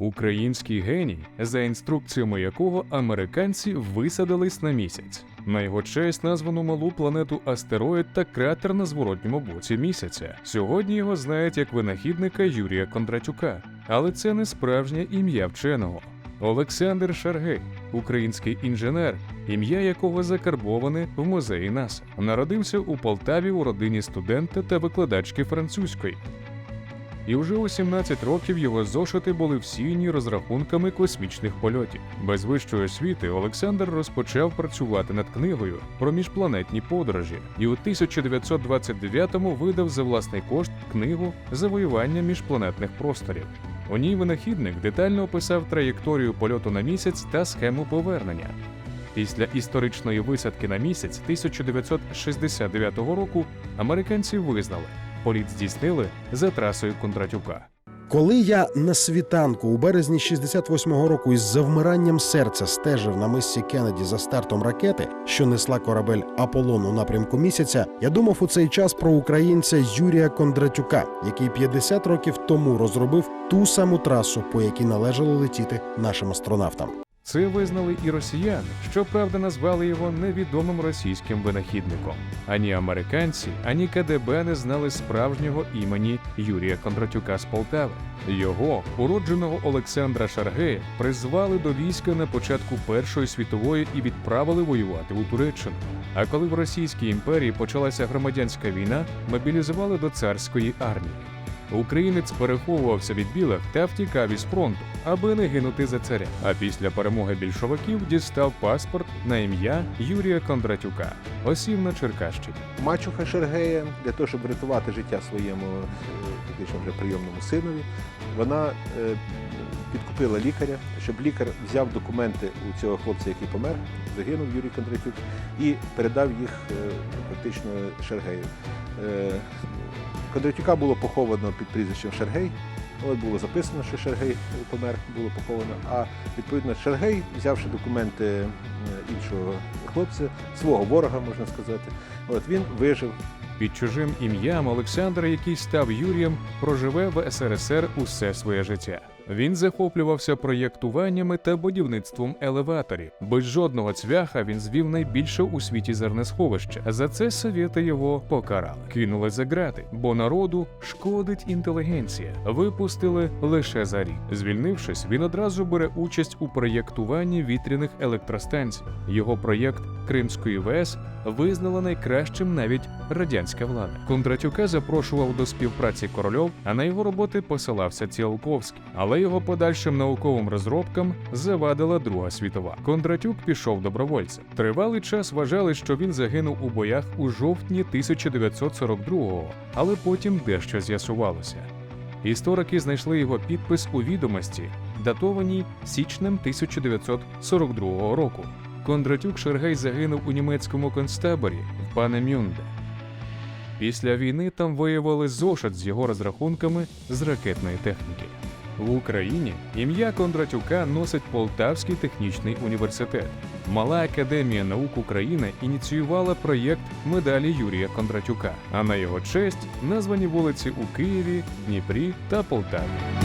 Український геній, за інструкціями якого американці висадились на місяць. На його честь названо малу планету астероїд та кратер на зворотньому боці місяця. Сьогодні його знають як винахідника Юрія Кондратюка, але це не справжнє ім'я вченого. Олександр Шаргей, український інженер, ім'я якого закарбоване в музеї НАСА, народився у Полтаві у родині студента та викладачки французької. І вже у 17 років його зошити були всіяні розрахунками космічних польотів. Без вищої освіти Олександр розпочав працювати над книгою про міжпланетні подорожі і у 1929-му видав за власний кошт книгу Завоювання міжпланетних просторів. У ній винахідник детально описав траєкторію польоту на місяць та схему повернення. Після історичної висадки на місяць 1969 року американці визнали, політ здійснили за трасою Кондратюка. Коли я на світанку у березні 68-го року із завмиранням серця стежив на мисці Кеннеді за стартом ракети, що несла корабель Аполлон у напрямку місяця, я думав у цей час про українця Юрія Кондратюка, який 50 років тому розробив ту саму трасу, по якій належало летіти нашим астронавтам. Це визнали і росіяни, щоправда, назвали його невідомим російським винахідником. Ані американці, ані КДБ не знали справжнього імені Юрія Кондратюка з Полтави. Його, уродженого Олександра Шаргея, призвали до війська на початку Першої світової і відправили воювати у Туреччину. А коли в Російській імперії почалася громадянська війна, мобілізували до царської армії. Українець переховувався від білих та втікав із фронту, аби не гинути за царя. А після перемоги більшовиків дістав паспорт на ім'я Юрія Кондратюка, осів на Черкащині. Мачуха Шергея для того, щоб врятувати життя своєму е, вже прийомному синові, вона е, підкупила лікаря, щоб лікар взяв документи у цього хлопця, який помер, загинув Юрій Кондратюк, і передав їх е, фактично Шергею. Кондратюка було поховано під прізвищем Шергей. От було записано, що Шергей помер, було поховано. А відповідно Шергей, взявши документи е, іншого хлопця, свого ворога, можна сказати, от він вижив. Під чужим ім'ям Олександр, який став Юрієм, проживе в СРСР усе своє життя. Він захоплювався проєктуваннями та будівництвом елеваторів. Без жодного цвяха він звів найбільше у світі зернесховище. За це совєти його покарали. Кинули за грати, бо народу шкодить інтелігенція. Випустили лише за рік. Звільнившись, він одразу бере участь у проєктуванні вітряних електростанцій. Його проєкт Кримської ВЕС визнала найкращим навіть радянська влада. Кондратюка запрошував до співпраці корольов, а на його роботи посилався Ціолковський. Але його подальшим науковим розробкам завадила Друга світова. Кондратюк пішов добровольцем. Тривалий час вважали, що він загинув у боях у жовтні 1942-го, але потім дещо з'ясувалося. Історики знайшли його підпис у відомості, датованій січнем 1942 року. Кондратюк Шергей загинув у німецькому концтаборі в Панемюнде. Після війни там виявили зошит з його розрахунками з ракетної техніки. В Україні ім'я Кондратюка носить Полтавський технічний університет. Мала академія наук України ініціювала проєкт медалі Юрія Кондратюка, а на його честь названі вулиці у Києві, Дніпрі та Полтаві.